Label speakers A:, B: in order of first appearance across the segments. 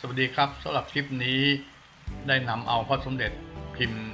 A: สวัสดีครับสำหรับคลิปนี้ได้นำเอาพระสมเด็จพิมพ์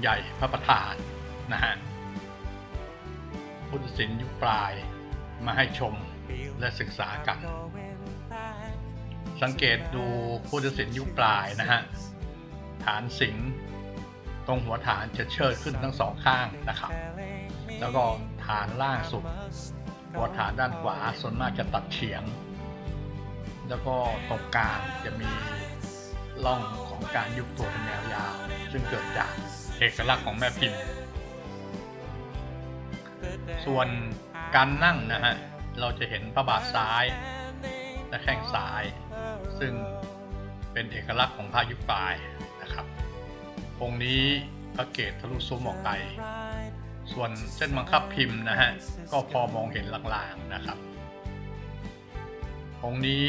A: ใหญ่พระประธานนะฮะพุทธศิลป์ยุคปลายมาให้ชมและศึกษากัน สังเกตดูพุทธศิลป์ยุคปลายนะฮะฐานสิงตรงหัวฐานจะเชิดขึ้นทั้งสองข้างนะครับ แล้วก็ฐานล่างสุดหัวฐานด้านขวาส่วนมากจะตัดเฉียง แล้วก็ตรงกลางจะมีร่องของการยุบตัวเป็นแนวยาว ซึ่งเกิดจากเอกลักษณ์ของแม่พิมพ์ ส่วนการนั่งนะฮะ เราจะเห็นพระบาทซ้ายและแข้งซ้าย ซึ่งเป็นเอกลักษณ์ของพระยุคปลายนะครับ องค์นี้พระเกศทะลุซุ้มออกไป ส่วนเส้นบังคับพิมพ์นะฮะ ก็พอมองเห็นลางๆนะครับ องค์นี้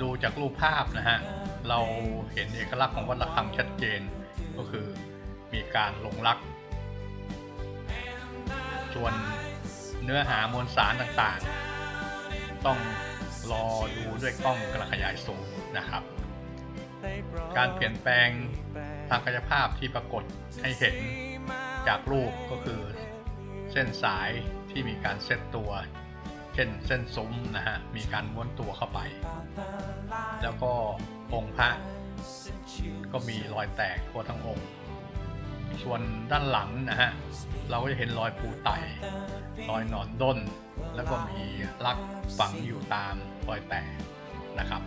A: ดูจากรูปภาพนะฮะ เราเห็นเอกลักษณ์ของวัดระฆังชัดเจนก็คือมีการลงรัก ส่วนเนื้อหามวลสารต่างๆ ต้องรอดูด้วยกล้องกระขยายสูงนะครับ การเปลี่ยนแปลงทางกายภาพที่ปรากฏให้เห็นจากรูปก็คือเส้นสายที่มีการเซตตัว เช่นเส้นซุ้มนะฮะ มีการม้วนตัวเข้าไป แล้วก็องค์พระก็มีรอยแตกทั่วทั้งองค์ ส่วนด้านหลังนะฮะ เราก็จะเห็นรอยปูไตรอยหนอนด้น แล้วก็มีลักฝังอยู่ตามรอยแตกนะครับ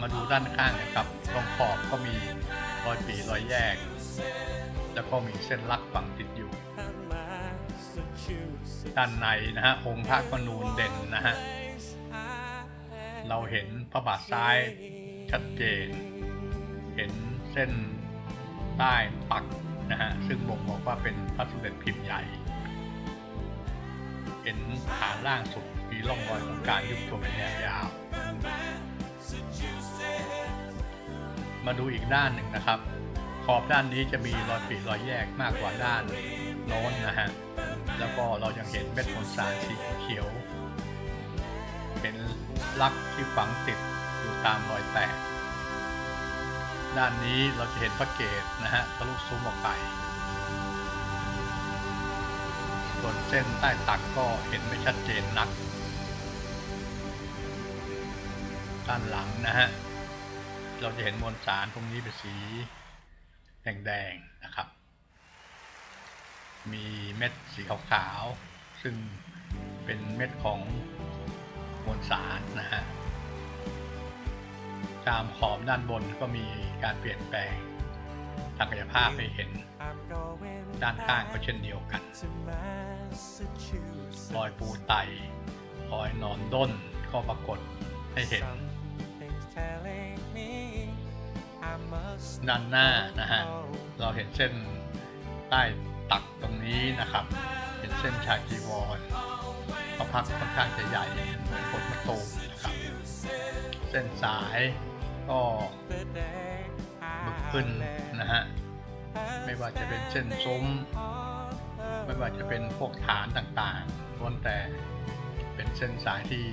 A: มาดูด้านข้างนะครับตรงขอบก็มีรอยปีรอยแยก แล้วก็มีเส้นลักฝังติดอยู่ ด้านในนะฮะองค์พระกนูนเด่นนะฮะเราเห็นพระบาทซ้ายชัดเจน เห็นเส้นใต้ปักนะฮะซึ่งบ่งบอกว่าเป็นพระสมเด็จพิมพ์ใหญ่ เห็นฐานล่างสุดมีร่องรอยของการยุบตัวเป็นแนวยาว มาดูอีกด้านหนึ่งนะครับ ขอบด้านนี้จะมีรอยปีรอยแยกมากกว่าด้านโน้นนะฮะ แล้วก็เรายังเห็นเม็ดมวลสารสีเขียวเห็นลักที่ฝังติดอยู่ตามรอยแตก ด้านนี้เราจะเห็นพระเกศนะฮะทะลุซุ้มออกไป ส่วนเส้นใต้ตักก็เห็นไม่ชัดเจนนัก ด้านหลังนะฮะ เราจะเห็นมวลสารตรงนี้เป็นสีแดงๆ มีเม็ดสีขาวๆ ซึ่งเป็นเม็ดของมวลสารนะฮะ ตามขอบด้านบนก็มีการเปลี่ยนแปลงทางกายภาพให้เห็น ด้านข้างก็เช่นเดียวกัน รอยปูไตรอยนอนด้นก็ปรากฏให้เห็น ด้านหน้านะฮะ เราเห็นเส้นใต้ ตักตรงนี้นะครับ เป็นเส้นชายจีวรพระพักค่อนข้างจะใหญ่เหมือนผลมะตูมนะครับ เส้นสายก็บึกขึ้นนะฮะไม่ว่าจะเป็นเส้นซุ้ม ไม่ว่าจะเป็นพวกฐานต่างๆล้วนแต่เป็นเส้นสายที่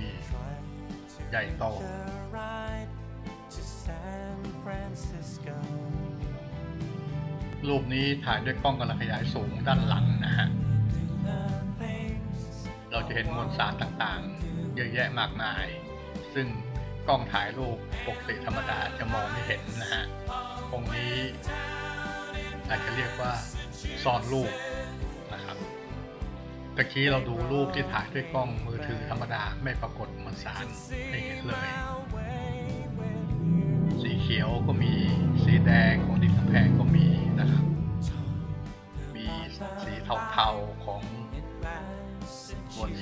A: ใหญ่โต รูปนี้ถ่ายด้วยกล้องกระขยายสูงด้านหลังนะฮะ เราจะเห็นมวลสารต่างๆ เยอะแยะมากมาย ซึ่งกล้องถ่ายรูปปกติธรรมดาจะมองไม่เห็นนะฮะ ตรงนี้อาจจะเรียกว่าซ่อนรูปนะครับตะกี้เราดูรูปที่ถ่ายด้วยกล้องมือถือธรรมดาไม่ปรากฏมวลสารให้เห็นเลย สีเขียวก็มี สีแดงของดินกำแพงก็มี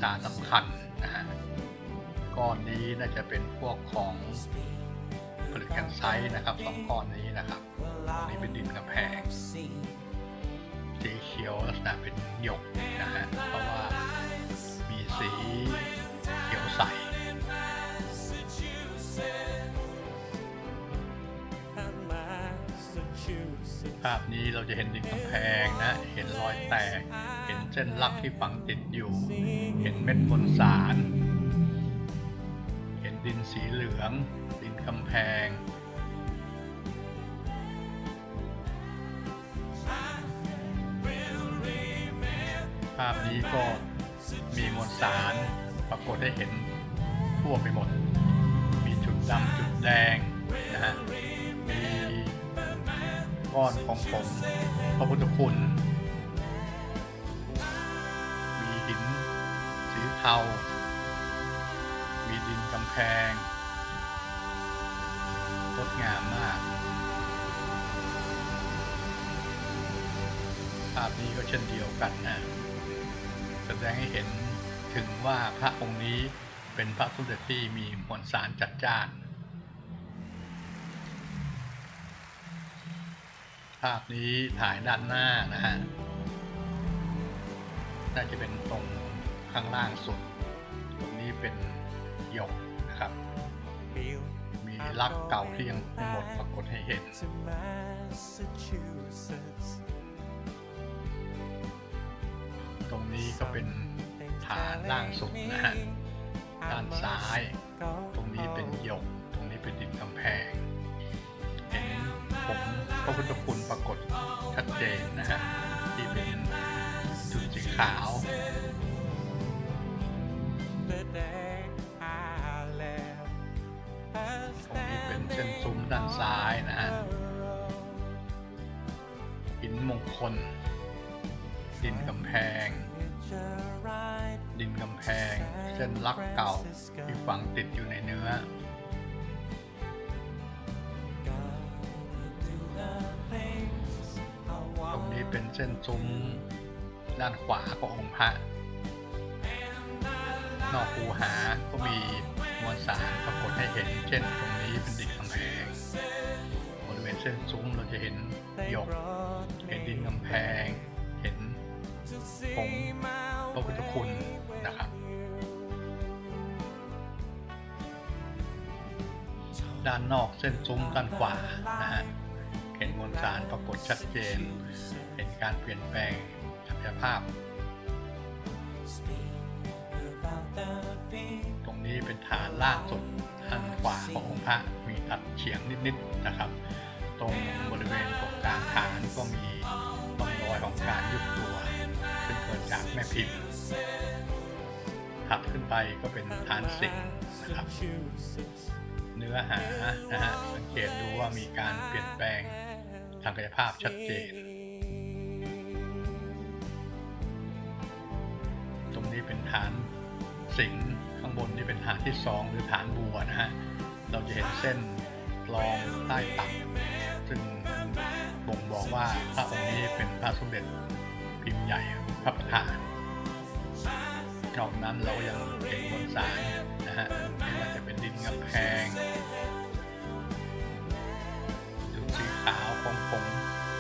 A: สารสำคัญนะฮะก้อนนี้น่าจะเป็นพวกของผลิตกันไซนะครับสองก้อนนี้นะครับนนี้เป็นดินกำแพงสีเขียวลักษณะเป็นหยกนะฮะเพราะว่ามีสีเขียวใสภาพนี้เราจะเห็นดินกำแพงนะ เห็นรอยแตก เห็น เส้นลักที่ฝังติดอยู่ เห็นเม็ดมวลสาร เห็นดินสีเหลือง ดินกำแพง ภาพนี้ก็มีมวลสารปรากฏให้เห็นทั่วไปหมด มีจุดดำจุดแดงนะฮะ มีก้อนของผมพระพุทธคุณ เทา มีดินกำแพงงดงามมาก ภาพนี้ก็เช่นเดียวกันนะ แสดงให้เห็นถึงว่าพระองค์นี้เป็นพระสมเด็จที่มีมวลสารจัดจ้าน ภาพนี้ถ่ายด้านหน้านะฮะ น่าจะเป็นตรง ข้างล่างสุด ตรงนี้เป็นหยกนะครับ มีลักเก่าที่ยังไม่หมดปรากฏให้เห็น ตรงนี้ก็เป็นฐานล่างสุดนะฮะด้านซ้าย ตรงนี้เป็นหยก ตรงนี้เป็นดินกำแพงเห็นผมพระพุทธคุณปรากฏชัดเจนนะฮะที่เป็นจุดสีขาว
B: The day I left
A: ตรงนี้เป็นเส้นซุ้มด้านซ้ายนะฮะหินมงคล ดินกำแพง ดินกำแพง เส้นลักเก่าที่ฝังติดอยู่ในเนื้อ ตรงนี้เป็นเส้นซุ้มด้านขวาขององค์พระ นอกคูหาก็มีมวลสารปรากฏให้เห็น เช่นตรงนี้เป็นดินกำแพงบริเวณเส้นซุ้มเราจะเห็นหยก เห็นดินกำแพง เห็นผงพระพุทธคุณนะครับ ด้านนอกเส้นซุ้มด้านขวานะฮะเห็นมวลสารปรากฏชัดเจน เห็นการเปลี่ยนแปลงศักยภาพ ฐานล่างสุดด้านขวาขององค์พระมีตัดเฉียงนิดๆนะครับ ตรงบริเวณตรงกลางฐานก็มีร่องรอยของการยุบตัวซึ่งเกิดจากแม่พิมพ์ถัดขึ้นไปก็เป็นฐานสิงนะครับ เนื้อหานะฮะสังเกตดูว่ามีการเปลี่ยนแปลงทางกายภาพชัดเจนตรงนี้เป็นฐานสิงห์ ข้างบนนี่เป็นฐานที่สองหรือฐานบัวนะฮะ เราจะเห็นเส้นรองใต้ตักซึ่งบ่งบอกว่าพระองค์นี้เป็นพระสมเด็จพิมพ์ใหญ่พระประธานนอกนั้นเราก็ยังเห็นบนสารนะฮะไม่ว่าจะเป็นดินกำแพงจุดสีขาวของผง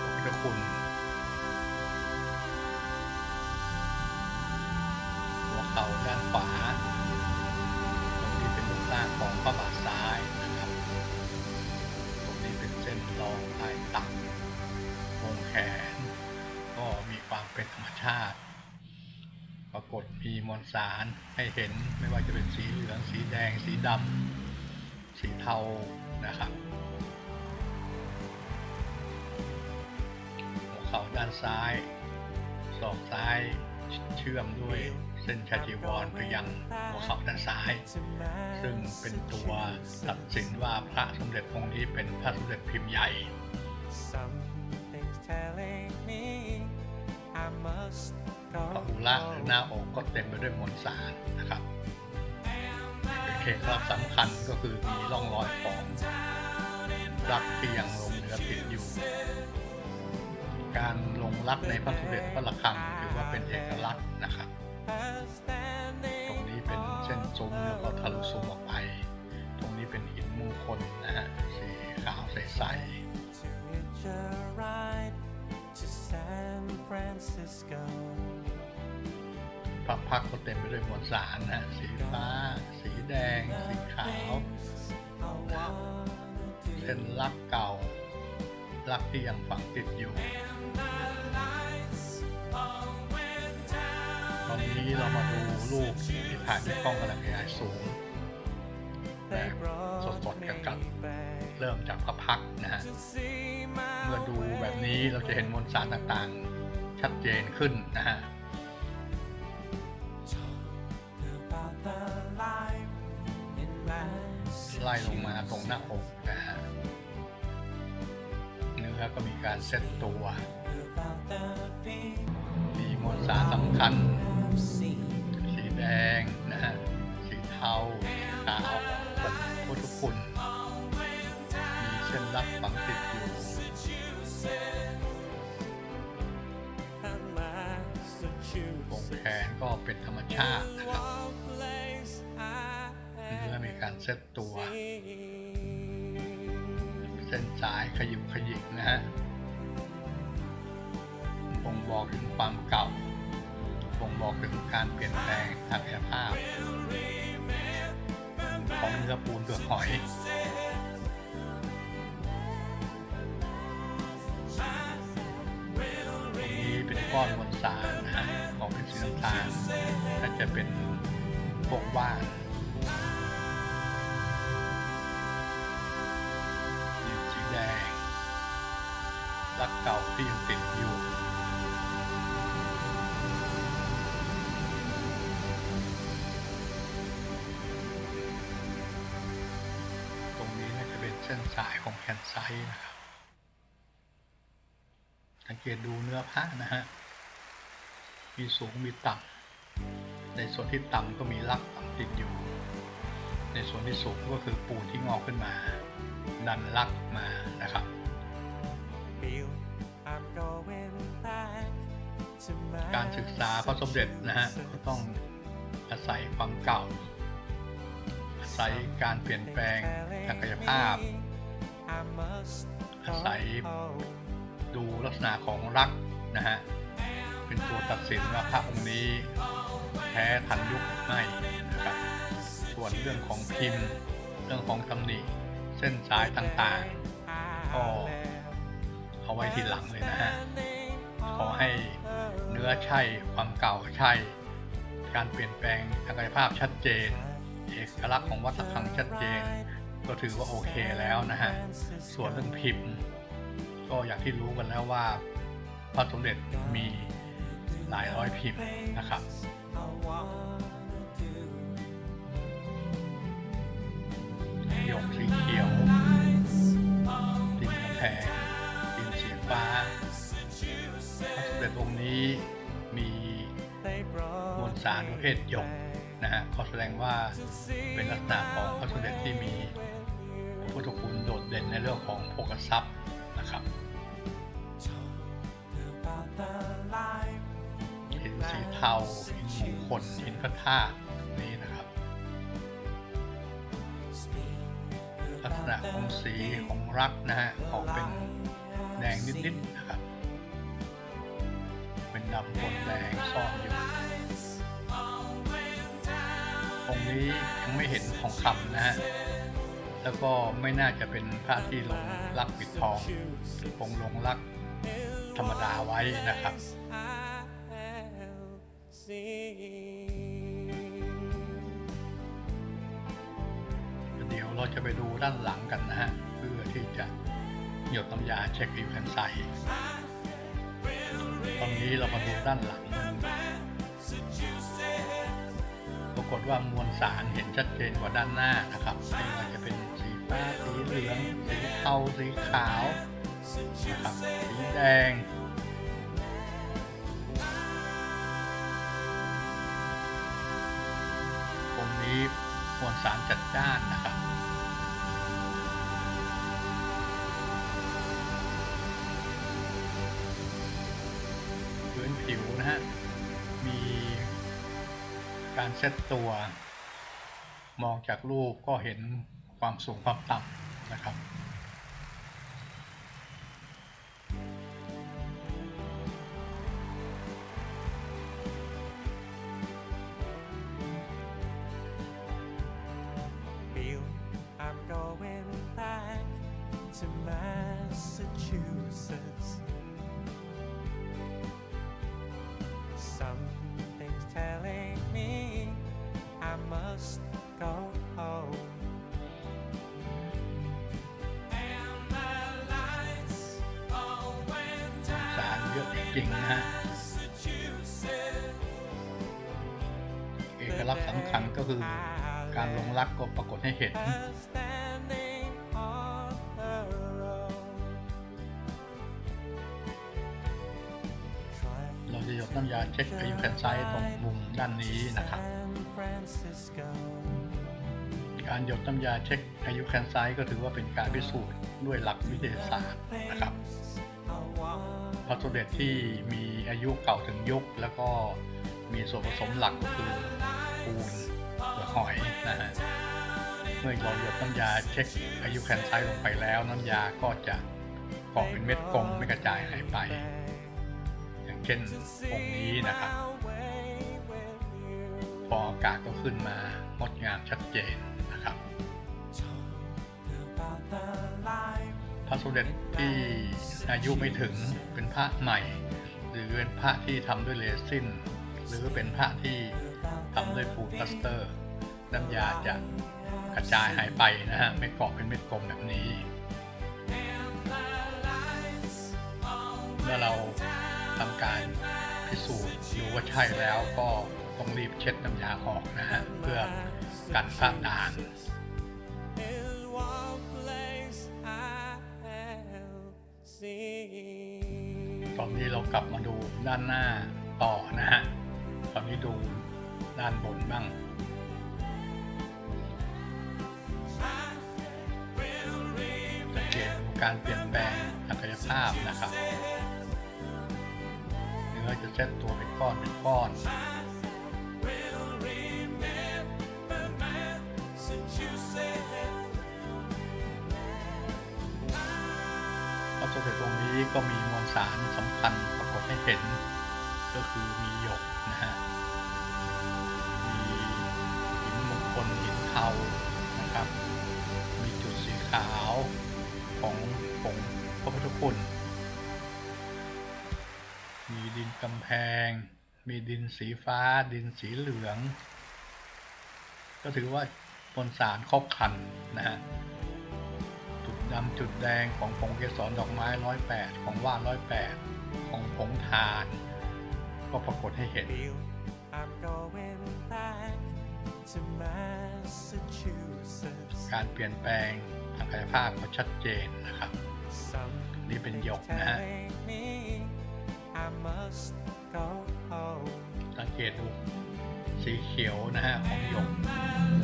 A: พระพุทธคุณหัวเข่าด้านขวา รงนี้เป็นรูปร่างของพระบาทซ้ายนะครับ ตรงนี้เป็นเส้นรองใต้ตักวงแขน ก็มีความเป็นธรรมชาติ ปรากฏมีมวลสารให้เห็นไม่ว่าจะเป็นสีเหลือง สีแดง สีดำ สีเทานะครับหัวเข่าด้านซ้ายศอกซ้ายเชื่อมด้วย เส้นชาจีวรไปยังหัวเข่าด้านซ้าย ซึ่งเป็นตัวตัดสินว่าพระสมเด็จองค์นี้เป็นพระสมเด็จพิมพ์ใหญ่ พระอุระหรือหน้าอกก็เต็มไปด้วยมวลสารนะครับเป็นเคล็ดลับสำคัญก็คือมีร่องรอยของรักที่ยังลงเนื้อติดอยู่ การลงรักในพระสมเด็จพระระฆังถือว่าเป็นเอกลักษณ์นะครับ ตรงนี้เป็นเส้นซุ้มแล้วก็ทะลุซุ้มออกไป ตรงนี้เป็นหินมงคลนะฮะสีขาวใสๆพระพักก็เต็มไปด้วยมวลสารนะสีฟ้า สีแดง สีขาวเส้นลักเก่าลักที่ยังฝังติดอยู่ อนนี้เรามาดูรูปที่ถ่ายด้วยกล้องกำลังขยายสูงแบบสดๆกันกับเริ่มจากพระพักนะฮะ เมื่อดูแบบนี้เราจะเห็นมวลสารต่างๆ ชัดเจนขึ้นนะฮะไล่ลงมาตรงหน้าอกนะฮะเนื้อก็มีการเซ็ตตัว มีมวลสารสำคัญ ดงนะฮะสีเทาสีขาวของพุทธคุณมีเส้นรักฝังติดอยู่วงแขนก็เป็นธรรมชาตินะครับเนื้อมีการเซตตัว เส้นสายขยุกขยิกนะฮะบ่งบอกถึงความเก่า บ่งบอกถึงการเปลี่ยนแปลงทางกายภาพ ของเนื้อปูนเปลือกหอยตรงนี้เป็นก้อนมวลสารนะของเป็นสีน้ำตาลน่าจะเป็นพวกว่าน ส้นสายของแคนไซต์นะครับ สังเกตดูเนื้อผ้านะฮะ มีสูงมีต่ำ ในส่วนที่ต่ำก็มีลักฝังติดอยู่ ในส่วนที่สูงก็คือปูนที่งอกขึ้นมา ดันลักมานะครับ การศึกษาพระสมเด็จนะฮะก็ต้องอาศัยความเก่าอา ศัยการเปลี่ยนแปลงทางกายภาพ อาศัยดูลักษณะของรักนะฮะ เป็นตัวตัดสินว่าพระองค์นี้แท้ทันยุคหรือไม่นะครับ ส่วนเรื่องของพิมพ์ เรื่องของตำหนิ เส้นสายต่างๆ ก็เอาไว้ทีหลังเลยนะฮะ ขอให้เนื้อใช่ ความเก่าใช่ การเปลี่ยนแปลงทางกายภาพชัดเจน เอกลักษณ์ของวัดตะครังชัดเจน ก็ถือว่าโอเคแล้วนะฮะ ส่วนเรื่องพิมพ์ ก็อย่างที่รู้กันแล้วว่าพระสมเด็จมีหลายร้อยพิมพ์นะครับหยกสีเขียวตินกำแพงตินสีฟ้าพระสมเด็จองค์นี้มีมวลสารประเภทหยก นะฮะก็แสดงว่าเป็นลักษณะของพระสมเด็จที่มีพุทธคุณโดดเด่นในเรื่องของโภคทรัพย์นะครับหินสีเทาหินมงคลหินพระธาตุนี้นะครับ ลักษณะของสีของรักนะฮะออกเป็นแดงนิดๆนะครับ เป็นดำปนแดงซ่อนอยู่ องค์นี้ยังไม่เห็นทองคำนะฮะแล้วก็ไม่น่าจะเป็นพระที่ลงรักปิดทองคงลงรักธรรมดาไว้นะครับเดี๋ยวเราจะไปดูด้านหลังกันนะฮะ เพื่อที่จะหยดน้ำยาเช็คอินแผ่นใสตอนนี้เรามาดูด้านหลัง ปรากฏว่ามวลสารเห็นชัดเจนกว่าด้านหน้านะครับไม่ว่าจะเป็นสีฟ้าสีเหลือง สีเทาสีขาวนะครับสีแดงตรงนี้มวลสารจัดจ้านนะครับ การเซตตัว มองจากรูปก็เห็นความสูงความต่ำนะครับ จริงนะเอกลักษณ์สำคัญก็คือการลงรักก็ปรากฏให้เห็น เราจะหยดน้ำยาเช็คอายุแคนไซต์ตรงมุมด้านนี้นะครับ การหยดน้ำยาเช็คอายุแคนไซก็ถือว่าเป็นการพิสูจน์ด้วยหลักวิทยาศาสตร์นะครับ
B: want
A: พระสมเด็จที่มีอายุเก่าถึงยุค แล้วก็มีส่วนผสมหลักก็คือปูนเปลือกหอยนะฮะเมื่อเราหยดน้ำยาเช็คอายุแคนไซต์ลงไปแล้ว น้ำยาก็จะเกาะเป็นเม็ดกลมไม่กระจายหายไป อย่างเช่นองค์นี้นะครับ พออากาศก็ขึ้นมางดงามชัดเจน ระสมเด็จที่อายุไม่ถึงเป็นพระใหม่ หรือเป็นพระที่ทำด้วยเรซินหรือเป็นพระที่ทำด้วยปูนพลาสเตอร์ น้ำยาจะกระจายหายไปนะฮะไม่เกาะเป็นเม็ดกลมแบบนี้ เมื่อเราทำการพิสูจน์ดูว่าใช่แล้วก็ต้องรีบเช็ดน้ำยาออกนะฮะเพื่อกันพระด่าง ตอนนี้เรากลับมาดูด้านหน้าต่อนะฮะ ตอนนี้ดูด้านบนบ้างเกตดูการเปลี่ยนแปลงทางกายภาพนะครับ เนื้อจะเช็ดตัวเป็นก้อนเป็นก้อน พระสมเด็จองค์นี้ก็มีมวลสารสำคัญปรากฏให้เห็น ก็คือมีหยกนะฮะมีหินมงคลหินเทานะครับ มีจุดสีขาวของผงพระพุทธคุณมีดินกำแพง มีดินสีฟ้า ดินสีเหลือง ก็ถือว่ามวลสารครบครันนะฮะ จุดดำจุดแดงของผงเกสรดอกไม้ร้อยแปดของว่านร้อยแปดของผงทาน ก็ปรากฏให้เห็น
B: Feel I'm going back to Massachusetts.
A: การเปลี่ยนแปลงทางกายภาพก็ชัดเจนนะครับ
B: Some
A: นี่เป็นหยกนะฮะ
B: telling me I must go home.
A: สังเกตดูสีเขียวนะฮะของหยก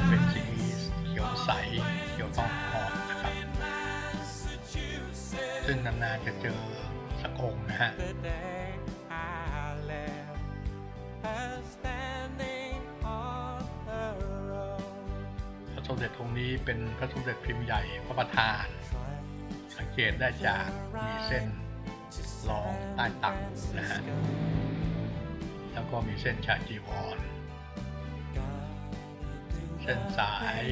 A: เป็นสีเขียวใส เขียวทองอ่อนนะครับ ซึ่งนานๆจะเจอสักองค์นะฮะพระสมเด็จองค์นี้เป็นพระสมเด็จพิมพ์ใหญ่พระประธาน สังเกตได้จากมีเส้นรองใต้ตักนะฮะแล้วก็มีเส้นชาจีวรเส้นสาย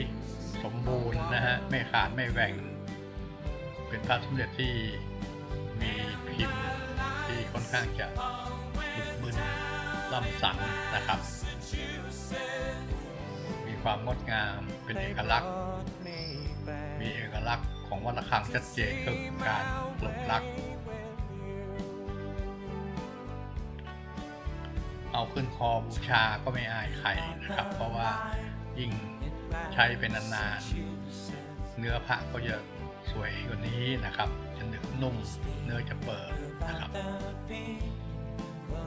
A: สมบูรณ์นะฮะไม่ขาดไม่แหว่ง เป็นพระสมเด็จที่มีพิมพ์ที่ค่อนข้างจะบึกบึนล่ำสันนะครับ มีความงดงามเป็นเอกลักษณ์ มีเอกลักษณ์ของวัดระฆังชัดเจนคือการปลุกรักเอาขึ้นคอบูชาก็ไม่อายใครนะครับ เพราะว่ายิ่งใช้เป็นนานๆเนื้อพระก็จะ สวยกว่านี้นะครับจะหนึบนุ่มเนื้อจะเปิดนะครับ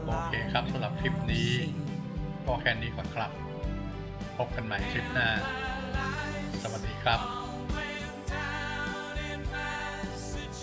A: โอเคครับสำหรับคลิปนี้ก็แค่นี้ก่อนครับ พบกันใหม่คลิปหน้า สวัสดีครับ